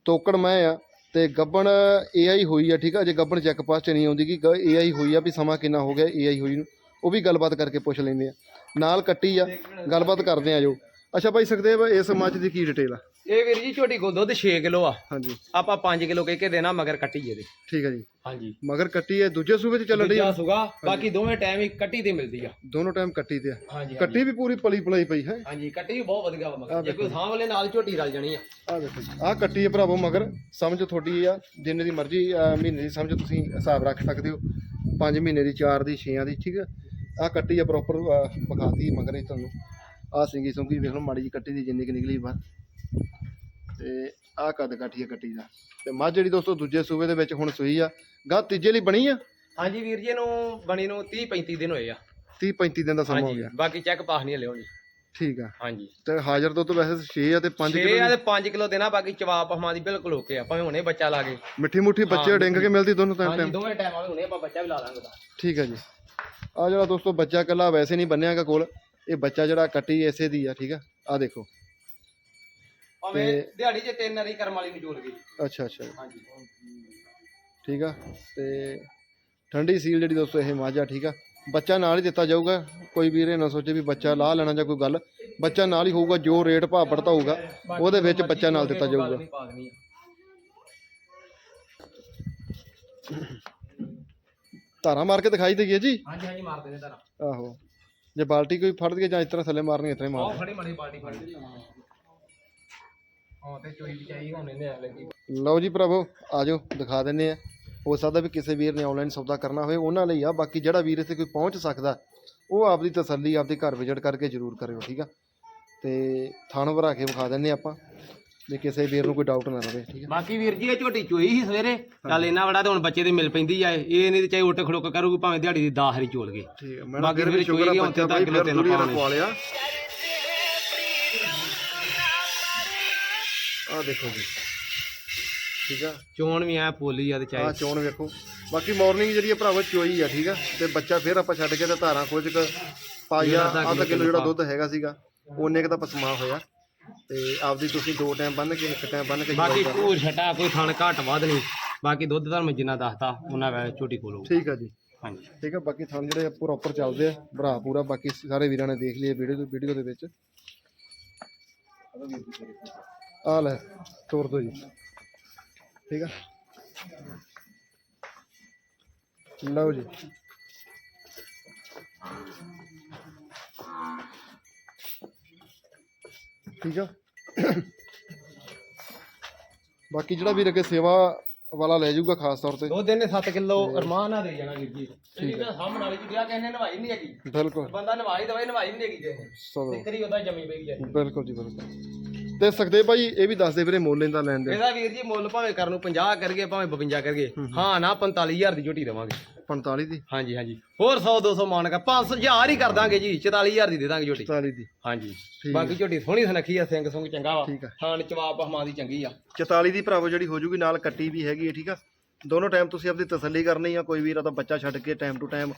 ਤੋਕੜ ਮੈਂ ਆ ਤੇ ਗੱਬਣ ਏਆਈ ਹੋਈ ਆ ਠੀਕ ਆ? ਜੇ ਗੱਬਣ ਚੈੱਕ ਪਾਸ ਚ ਨਹੀਂ ਆਉਂਦੀ ਕਿ ਏਆਈ ਹੋਈ ਆ ਵੀ ਸਮਾਂ ਕਿੰਨਾ ਹੋ ਗਿਆ ਏਆਈ ਹੋਈ ਨੂੰ ਉਹ ਵੀ ਗੱਲਬਾਤ ਕਰਕੇ ਪੁੱਛ ਲੈਂਦੇ ਆ। ਨਾਲ ਕੱਟੀ ਆ ਗੱਲਬਾਤ ਕਰਦੇ ਆ ਜੋ। ਅੱਛਾ ਭਾਈ ਸੁਖਦੇਵ ਇਸ ਮੱਝ ਦੀ ਕੀ ਡਿਟੇਲ ਆ? ਇਹ ਵੀਰ ਜੀ ਝੋਟੀ ਕੋਲ ਦੁੱਧ 6 ਕਿਲੋ ਆ। ਹਾਂਜੀ। ਆਪਾਂ 5 ਕਿਲੋ ਕਹਿ ਕੇ ਦੇਣਾ ਮਗਰ ਕੱਟੀ ਇਹਦੇ। ਠੀਕ ਆ ਜੀ। ਹਾਂਜੀ। ਮਗਰ ਕੱਟੀ ਹੈ ਦੂਜੇ ਸੂਬੇ ਚ ਡਈ ਆ ਦੂਜਾ ਸੁਗਾ ਬਾਕੀ ਦੋਵੇਂ ਟਾਈਮ ਹੀ ਕੱਟੀ ਤੇ ਮਿਲਦੀ ਆ। ਦੋਨੋਂ ਟਾਈਮ ਕੱਟੀ ਤੇ ਆ। ਹਾਂਜੀ ਕੱਟੀ ਵੀ ਪੂਰੀ ਪਲੀ ਪਲਾਈ ਪਈ ਹੈ? ਹਾਂਜੀ ਕੱਟੀ ਵੀ ਬਹੁਤ ਵਧੀਆ ਵਾ ਮਗਰ। ਜੇ ਕੋਈ ਥਾਂ ਵਾਲੇ ਨਾਲ ਝੋਟੀ ਰਲ ਜਾਣੀ ਆ। ਆ ਦੇਖੋ ਆਹ ਕੱਟੀ ਹੈ ਭਰਾਵੋ ਮਗਰ। ਸਮਝ ਤੁਹਾਡੀ ਆ ਜਿੰਨੇ ਦੀ ਮਰਜ਼ੀ ਮਹੀਨੇ ਦੀ ਸਮਝ ਤੁਸੀਂ ਹਿਸਾਬ ਰੱਖ ਸਕਦੇ ਹੋ। 5 ਮਹੀਨੇ ਦੀ 4 ਦੀ 6 ਦੀ ਠੀਕ ਹੈ ਆਹ ਕੱਟੀ ਆ ਪ੍ਰੋਪਰ ਵਿਖਾਤੀ ਮਗਰ ਹੀ ਤੁਹਾਨੂੰ। ਆਹ ਸਿੰਗੀ ਸੁੰਗੀ ਵੇਖ ਲਓ ਮਾੜੀ ਜੀ ਕੱਟੀ ਦੀ ਜਿੰਨੀ ਕਿ ਨਿਕਲੀ ਬਾਹਰ। ਤੇ ਆਹ ਕੱਦ ਕਾਠੀ ਆ ਕੱਟੀ ਦਾ। ਤੇ ਮੱਝ ਜਿਹੜੀ ਦੋਸਤੋ ਦੂਜੇ ਸੂਬੇ ਦੇ ਵਿੱਚ ਹੁਣ ਸੂਈ ਆ ਗਾਂ ਤੀਜੇ ਲਈ ਬਣੀ ਆ? ਹਾਂਜੀ ਵੀਰ ਜੀ ਨੂੰ ਬਣੀ ਨੂੰ 30 35 ਦਿਨ ਹੋਏ ਆ। 30 35 ਦਿਨ ਦਾ ਸਮਾਂ ਹੋ ਹਾਂਜੀ ਗਿਆ। ਬਾਕੀ ਚੈੱਕ ਪਾਸ ਨਹੀਂ ਲਿਓ ਜੀ ਠੀਕ ਆ। ਹਾਂਜੀ। ਤੇ ਹਾਜ਼ਰ ਦੁੱਧ ਵੈਸੇ 6 ਆ ਤੇ 5 6 ਕਿਲੋ ਆ ਤੇ 5 ਕਿਲੋ ਦੇਣਾ ਬਾਕੀ ਚਵਾਪ ਹਮਾਂ ਦੀ ਬਿਲਕੁਲ ਓਕੇ ਆ ਭਾਵੇਂ ਹੁਣੇ ਬੱਚਾ ਲਾ ਕੇ। ਮਿੱਠੀ ਮੁੱਠੀ ਬੱਚੇ ਡਿੰਗ ਕੇ ਮਿਲਦੀ ਦੋਨੋਂ ਟਾਈਮ ਹਾਂਜੀ ਦੋਵੇਂ ਟਾਈਮ ਆਵੇ ਹੁਣੇ ਆਪਾਂ ਬੱਚਾ ਵੀ ਲਾ ਦਾਂਗੇ ਉਹਦਾ ਠੀਕ ਹੈ ਜੀ। ਆ ਜਿਹੜਾ ਦੋਸਤੋ ਬੱਚਾ ਕੱਲਾ ਵੈਸੇ ਨਹੀਂ ਬੰਨਿਆਗਾ ਕੋਲ ਇਹ ਬੱਚਾ ਜਿਹੜਾ ਕੱਟੀ ਇਸੇ ਦੀ ਆ ਠੀਕ ਆ। ਆ ਦੇਖੋ। ਭਾਵੇਂ ਦਿਹਾੜੀ 'ਚ ਤਿੰਨ ਵਾਰੀ ਕਰਮ ਵਾਲੀ ਨੂੰ ਜੋੜ ਗਈ ਅੱਛਾ ਅੱਛਾ। ਹਾਂਜੀ। ਠੀਕ ਆ? ਤੇ ਠੰਡੀ ਸੀਲ ਜਿਹੜੀ ਦੋਸਤੋ ਇਹ ਮਾਝਾ ਠੀਕ ਆ? ਬੱਚਾ ਨਾਲ ਹੀ ਦਿੱਤਾ ਜਾਊਗਾ। ਕੋਈ ਵੀਰ ਇਹ ਨਾ ਸੋਚੇ ਵੀ ਬੱਚਾ ਲਾ ਲੈਣਾ ਜਾਂ ਕੋਈ ਗੱਲ। ਬੱਚਾ ਨਾਲ ਹੀ ਹੋਊਗਾ ਜੋ ਰੇਟ ਭਾਅ ਪੜਤਾ ਹੋਊਗਾ ਉਹਦੇ ਵਿੱਚ ਬੱਚਾ ਨਾਲ ਦਿੱਤਾ ਜਾਊਗਾ। ਧਾਰਾ ਮਾਰ ਕੇ ਦਿਖਾਈ ਦਈਏ ਜੀ? ਹਾਂਜੀ ਹਾਂਜੀ ਮਾਰ ਦੇਣੇ ਤਾਰਾ ਆਹੋ। ਜੇ ਬਾਲਟੀ ਕੋਈ ਫੜ ਦਈਏ ਜਾਂ ਇਸ ਤਰ੍ਹਾਂ ਥੱਲੇ ਮਾਰਨੀ ਇਸ ਤਰ੍ਹਾਂ ਹੀ ਮਾਰ ਆਹ ਫੜੀ ਮੜੀ ਬਾਲਟੀ ਫੜ। ਹਾਂ ਤੇ ਚੋਈ ਦੀ ਚਾਹੀ ਹੁਣ ਇਹਨੇ ਲੱਗੀ। ਲਓ ਜੀ ਭਰਾਵੋ ਆਜੋ ਦਿਖਾ ਦਿੰਨੇ ਆ ਹੋ ਸਕਦਾ ਵੀ ਕਿਸੇ ਵੀਰ ਨੇ ਆਨਲਾਈਨ ਸੌਦਾ ਕਰਨਾ ਹੋਵੇ ਉਹਨਾਂ ਲਈ ਆ ਬਾਕੀ ਜਿਹੜਾ ਵੀਰ ਇੱਥੇ ਕੋਈ ਪਹੁੰਚ ਸਕਦਾ ਉਹ ਆਪਦੀ ਤਸੱਲੀ ਆਪਦੇ ਘਰ ਵਿਜ਼ਿਟ ਕਰਕੇ ਜ਼ਰੂਰ ਕਰਿਓ ਠੀਕ ਆ? ਤੇ ਥਾਣ ਭਰਾ ਕੇ ਵਿਖਾ ਦਿੰਨੇ ਆਪਾਂ ਜੇ ਕਿਸੇ ਵੀਰ ਨੂੰ ਕੋਈ ਡਾਊਟ ਨਾ ਰਹੇ ਠੀਕ ਆ? ਬਾਕੀ ਵੀਰ ਜੀ ਇਹ ਝੋਟੀ ਚੋਈ ਸੀ ਸਵੇਰੇ। ਚੱਲ ਇੰਨਾ ਬੜਾ ਤੇ ਹੁਣ ਬੱਚੇ ਦੇ ਮਿਲ ਪੈਂਦੀ ਆ ਇਹ ਇਹ ਨਹੀਂ ਤੇ ਚਾਹੇ ਉੱਟ ਖੜੋਕ ਕਰੂਗੀ ਭਾਵੇਂ ਦਿਹਾੜੀ ਦੀ 10 ਹਰੀ ਚੋਲ ਗਏ। ਠੀਕ ਆ ਮੈਂ ਬਾਕੀ ਫਿਰ ਵੀ ਫਿਰ ਸ਼ੁਕਰ ਕੋਈ ਆ ਨਹੀਂ ਬੱਚਾ ਹੁਣ ਕਿਲੋ ਫਿਰ ਤਿੰਨ ਪਾਉਣੇ। ਪਵਾ ਲਿਆ। ਆ ਦੇਖੋ ਜੀ। ਠੀਕ ਆ? ਚੋਣ ਵੀ ਆ ਪੋਲੀ ਆ ਤੇ ਆ ਚਾਹੇ ਚੋਣ ਵੇਖੋ। ਬਾਕੀ ਮਾਰਨਿੰਗ ਜਿਹੜੀ ਆ ਭਰਾਵਾ ਚੋਈ ਆ ਠੀਕ ਆ? ਤੇ ਬੱਚਾ ਫਿਰ ਆਪਾਂ ਛੱਡ ਕੇ ਤੇ ਧਾਰਾਂ ਕੁਝ ਕੁ ਪਾਈਆ ਅੱਧਾ ਕਿਲੋ ਜਿਹੜਾ ਦੁੱਧ ਹੈਗਾ ਸੀਗਾ ਉਹਨੇ ਕੁ ਦਾ ਪਸਮਾ ਹੋਇਆ ਤੇ ਆਪਦੀ ਤੁਸੀਂ ਦੋ ਟਾਈਮ ਬੰਨ ਕੇ ਇੱਕ ਟਾਈਮ ਬੰਨ ਕੇ ਬਾਕੀ ਭੂਰ ਛਟਾ ਕੋਈ ਥਣ ਘਾਟ ਵੱਧ ਨਹੀਂ। ਬਾਕੀ ਦੁੱਧ ਦਾ ਮੈਂ ਜਿੰਨਾ ਦੱਸਤਾ ਉਹਨਾਂ ਵੇ ਝੋਟੀ ਕੋਲੋਂ ਠੀਕ ਆ ਜੀ। ਹਾਂਜੀ। ਠੀਕ ਆ ਬਾਕੀ ਥਾਂ ਜਿਹੜੇ ਪ੍ਰੋਪਰ ਚੱਲਦੇ ਆ ਭਰਾ ਪੂਰਾ ਬਾਕੀ ਸਾਰੇ ਵੀਰਾਂ ਨੇ ਦੇਖ ਲਿਆ ਵੀਡੀਓ ਵੀਡੀਓ ਦੇ ਵਿੱਚ। ਆ ਲੈ, ਤੋਰ ਦੋ ਜੀ। ਠੀਕ ਆ? ਲਓ ਜੀ। ਠੀਕ ਆ? ਬਾਕੀ ਜਿਹੜਾ ਵੀਰ ਅੱਗੇ ਸੇਵਾ ਵਾਲਾ ਲੈ ਜਾਊਗਾ ਖਾਸ ਤੌਰ ਤੇ। ਦੋ ਦਿਨ 7 ਕਿਲੋ ਅਰਮਾਨ ਨਾਲ ਦੇ ਜਾਣਾ ਵੀਰ ਜੀ। ਠੀਕ ਹੈ। ਸਾਹਮਣੇ ਵਾਲੀ ਜੁੜਿਆ ਕਿਸੇ ਨੇ ਨਵਾਈ ਨਹੀਂ ਹੈਗੀ। ਬਿਲਕੁਲ। ਬੰਦਾ ਨਵਾਈ ਦਵਾਈ ਨਵਾਈ ਨਹੀਂ ਹੈਗੀ ਨੇ। ਚਲੋ ਨਿਕਰੀ ਉਹਦਾ ਜੰਮੀ ਪਈ ਹੈ। ਬਿਲਕੁਲ ਜੀ ਬਿਲਕੁਲ। ਤੇ ਸਕਦੇ ਭਾਈ ਇਹ ਵੀ ਦੱਸ ਦੇ ਵੀਰੇ ਮੁੱਲ ਇਹਦਾ ਲੈਣ ਦੇ। ਇਹਦਾ ਵੀਰ ਜੀ ਮੁੱਲ ਭਾਵੇਂ ਕਰਨ ਨੂੰ 50 ਕਰਗੇ ਭਾਵੇਂ 52 ਕਰਗੇ ਹਾਂ ਨਾ 45000 ਦੀ ਝੋਟੀ ਦੇਵਾਂਗੇ। 45 ਦੀ। ਹਾਂਜੀ ਹਾਂਜੀ। ਹੋਰ 100 200 ਮਾਨ ਕਰ 5000 ਹੀ ਕਰ ਦਾਂਗੇ ਜੀ। 44000 ਦੀ ਦੇ ਦਾਂਗੇ ਝੋਟੀ। 44 ਦੀ। ਹਾਂਜੀ। ਠੀਕ ਬਾਕੀ ਝੋਟੀ ਸੋਹਣੀ ਸੁਨੱਖੀ ਆ ਸਿੰਘ ਸੁੰਗ ਚੰਗਾ ਵਾ। ਠੀਕ ਆ। ਖਾਣ ਚਵਾਪ ਹਮਾਂ ਦੀ ਚੰਗੀ ਆ। 44 ਦੀ ਭਰਾਵੋ ਜਿਹੜੀ ਹੋ ਜੂਗੀ ਨਾਲ ਕੱਟੀ ਵੀ ਹੈਗੀ ਹੈ ਠੀਕ ਆ। ਦੋਨੋਂ ਟਾਈਮ ਤੁਸੀਂ ਆਪਦੀ ਤਸੱਲੀ ਕਰਨੀ ਆ ਕੋਈ ਵੀਰ ਆ ਤਾਂ ਬੱਚਾ ਛੱਡ ਕੇ ਟਾਈਮ ਟੂ ਟਾਈਮ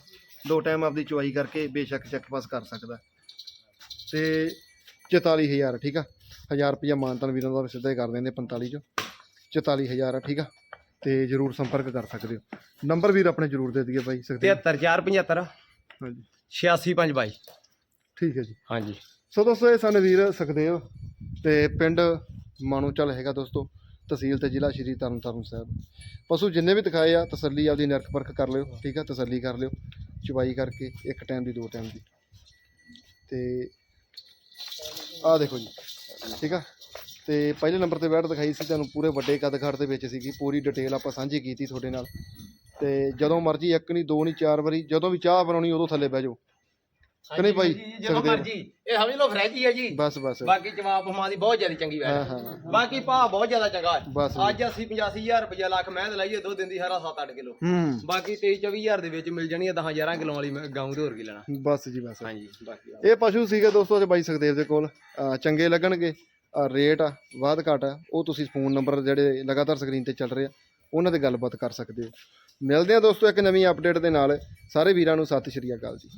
ਦੋ ਟਾਈਮ ਆਪਦੀ ਚੁਆਈ ਕਰਕੇ ਬੇਸ਼ੱਕ ਚੈੱਕ ਪਾਸ ਕਰ ਸਕਦਾ। ਤੇ 44000 ਠੀਕ ਆ। 1000 ਰੁਪਇਆ ਮਾਨਤਨ ਵੀਰਾਂ ਦਾ ਸਿੱਧਾ ਹੀ ਕਰ ਦਿੰਦੇ 45 ਚੋਂ। 44000 ਆ ਠੀਕ ਆ। ਤੇ ਜਰੂਰ ਸੰਪਰਕ ਕਰ ਸਕਦੇ ਹੋ। ਨੰਬਰ ਵੀਰ ਆਪਣੇ ਜਰੂਰ ਦੇ ਦਈਏ ਬਾਈ ਸਕਦੇ 73475 ਹਾਂਜੀ। 86522 ਠੀਕ ਹੈ ਜੀ। ਹਾਂਜੀ। ਸੋ ਦੋਸਤੋ ਇਹ ਸਨ ਵੀਰ ਸੁਖਦੇਵ ਤੇ ਪਿੰਡ ਮਾਣੂਚਲ ਹੈਗਾ ਦੋਸਤੋ ਤਹਿਸੀਲ ਤੇ ਜ਼ਿਲ੍ਹਾ ਸ਼੍ਰੀ ਤਰਨਤਾਰਨ ਸਾਹਿਬ। ਪਸ਼ੂ ਜਿੰਨੇ ਵੀ ਦਿਖਾਏ ਆ ਤਸੱਲੀ ਆਪਦੀ ਨਿਰਖ ਪਰਖ ਕਰ ਲਿਓ ਠੀਕ ਆ? ਤਸੱਲੀ ਕਰ ਲਿਓ ਚੁਬਾਈ ਕਰਕੇ ਇੱਕ ਟਾਈਮ ਦੀ ਦੋ ਟਾਈਮ ਦੀ। ਤੇ ਆਹ ਦੇਖੋ ਜੀ ਠੀਕ ਆ? ਤੇ ਪਹਿਲੇ ਨੰਬਰ ਤੇ ਬੈਠ ਦਿਖਾਈ ਸੀ ਤੁਹਾਨੂੰ ਪੂਰੇ ਵੱਡੇ ਕੱਦ ਘਾਟ ਦੇ ਵਿੱਚ ਸੀਗੀ। ਪੂਰੀ ਡਿਟੇਲ ਆਪਾਂ ਸਾਂਝੀ ਕੀਤੀ ਤੁਹਾਡੇ ਨਾਲ। ਤੇ ਜਦੋਂ ਮਰਜ਼ੀ ਇੱਕ ਨਹੀਂ ਦੋ ਨਹੀਂ ਚਾਰ ਵਾਰੀ ਜਦੋਂ ਵੀ ਚਾਹ ਬਣਾਉਣੀ ਉਦੋਂ ਥੱਲੇ ਬਹਿ ਜਾਓ। ਕਿ ਨਹੀਂ ਭਾਈ? ਜਦੋਂ ਹੋ? ਮਰਜ਼ੀ। ਇਹ ਸਮਝ ਲਓ ਫਰੈਜ ਹੀ ਹੈ ਜੀ। ਬਸ ਬਸ। ਬਾਕੀ ਜਵਾਬ ਹਮਾ ਦੀ ਬਹੁਤ ਜ਼ਿਆਦਾ ਚੰਗੀ ਹਾਂ ਵੈਟ ਹਾਂ ਬਾਕੀ ਭਾਅ ਬਹੁਤ ਜ਼ਿਆਦਾ ਚੰਗਾ ਹੈ। ਬਸ ਅੱਜ 80 85000 ਰੁਪਇਆ ਲੱਖ ਮੈਂ ਲਾਈਏ ਦੋ ਦਿਨ ਦੀ ਹਰਾ 7-8 ਕਿਲੋ। ਹੂੰ। ਬਾਕੀ 23 24000 ਦੇ ਵਿੱਚ ਮਿਲ ਜਾਣੀ ਹੈ 10 11 ਕਿਲੋ ਵਾਲੀ ਮੈਂ ਗਾਉਂ ਤੇ ਹੋਰ ਕੀ ਲੈਣਾ। ਬਸ ਜੀ ਬਸ। ਹਾਂਜੀ ਬਾਕੀ। ਇਹ ਪਸ਼ੂ ਸੀਗੇ ਦੋਸਤੋ ਅੱਜ ਬਾਈ ਸੁਖਦੇਵ ਦੇ ਕੋਲ। ਅਹ ਚੰਗੇ ਲੱਗਣਗੇ। ਰੇਟ ਆ, ਵਾਧ ਘਾਟ ਆ, ਉਹ ਤੁਸੀਂ ਫੋਨ ਨੰਬਰ ਜਿਹੜੇ ਲਗਾਤਾਰ ਸਕਰੀਨ ਤੇ ਚੱਲ ਰਹੇ ਆ, ਉਹਨਾਂ ਤੇ ਗੱਲਬਾਤ ਕਰ ਸਕਦੇ ਹੋ। ਮਿਲਦੇ ਆ ਦੋਸਤੋ ਇੱਕ ਨਵੀਂ ਅਪਡੇਟ ਦੇ ਨਾਲ। ਸਾਰੇ ਵੀਰਾਂ ਨੂੰ ਸਤਿ ਸ਼੍ਰੀ ਅਕਾਲ ਜੀ।